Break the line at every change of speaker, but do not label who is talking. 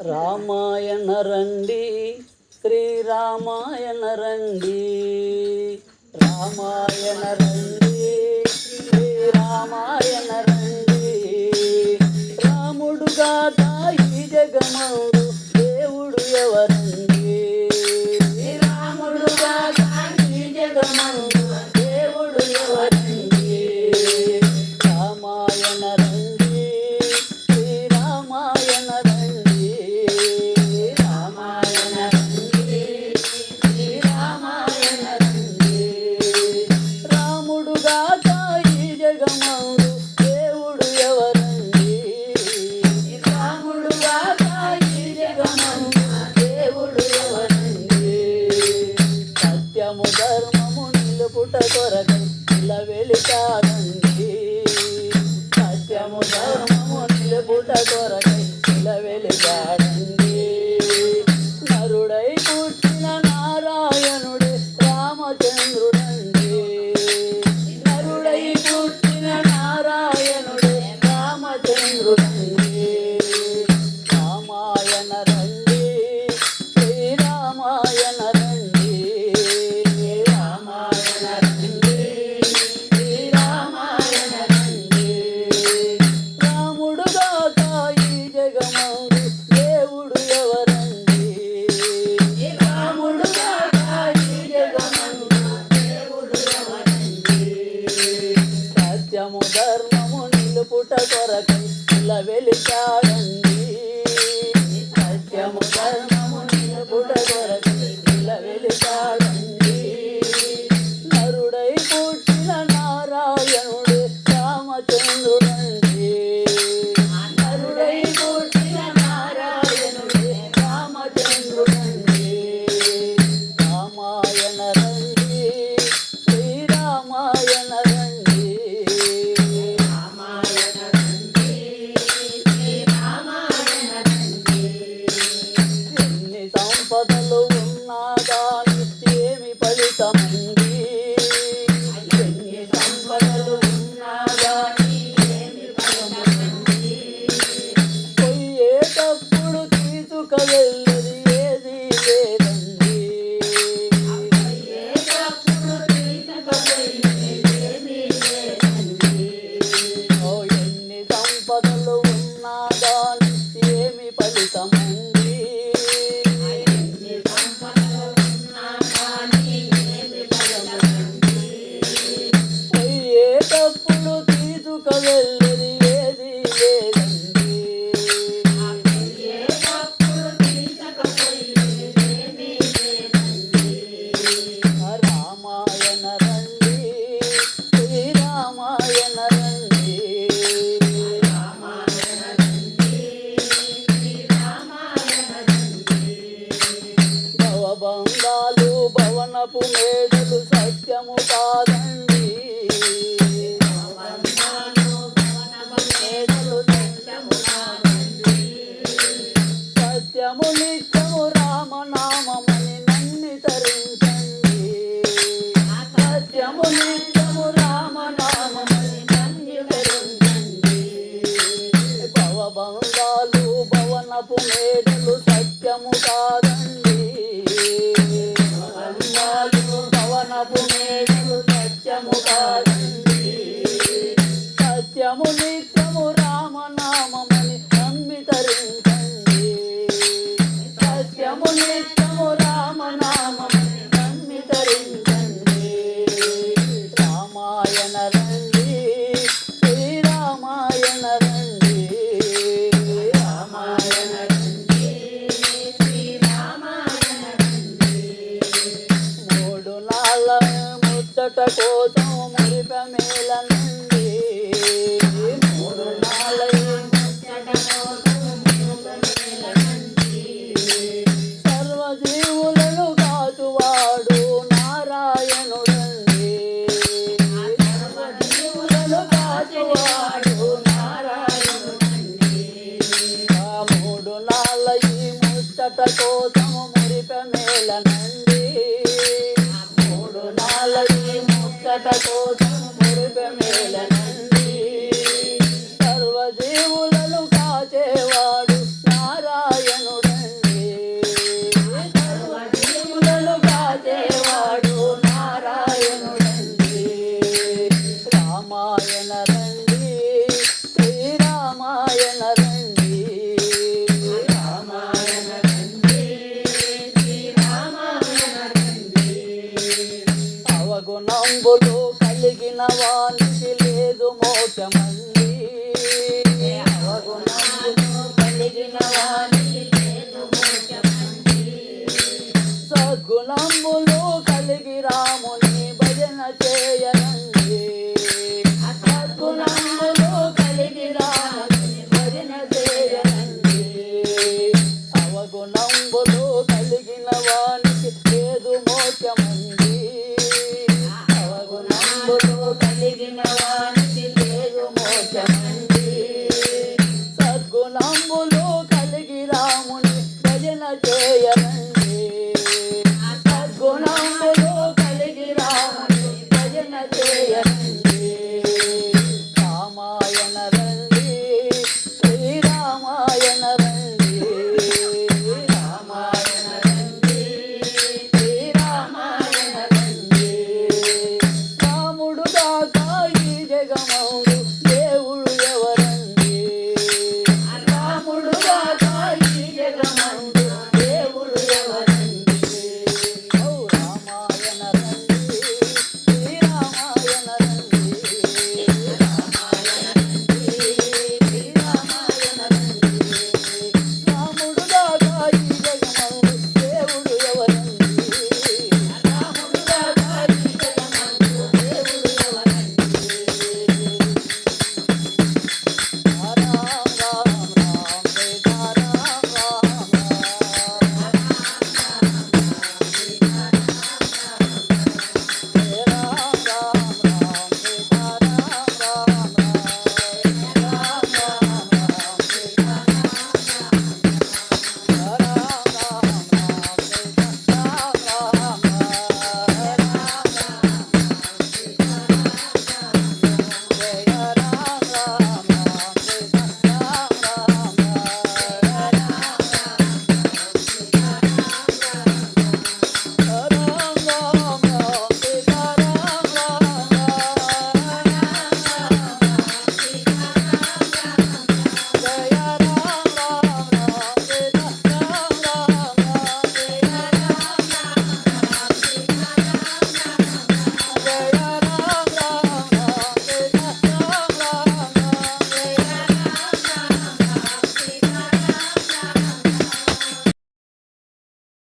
రామాయణ రండి శ్రీరామాయణ రండి రామాయణ రండి శ్రీరామాయణ రండి రాముడుగా తాయి జగమౌడు దేవుడు ఎవరండి? కొరకు ఇలా వెళితానండి సత్యము ధర్మము నిలుపుట కొరకు ఇలా వెళితానండి నరుడై పుట్టిన నారాయణుడే రామచంద్రుడండి నరుడై పుట్టిన నారాయణుడే రామచంద్రుడండి రామాయణ రండి శ్రీరామాయణ పుట కొరకై ఇలా వెలిచాడండి Hey. మన్నపు మేడలు సత్యము కాదండి. సత్యము నిత్యము రామనామమని నన్ను తరించండి. సత్యము నిత్యము రామనామమని నన్ను తరించండి. భవబంధాలు భవనపు మేడలు సత్యము కాదండి. 然后 కోసము మురిప మేళ అన్న వానికి లేదు మోచమంది సద్గుణములు కలిగి రాముని భజన చేయ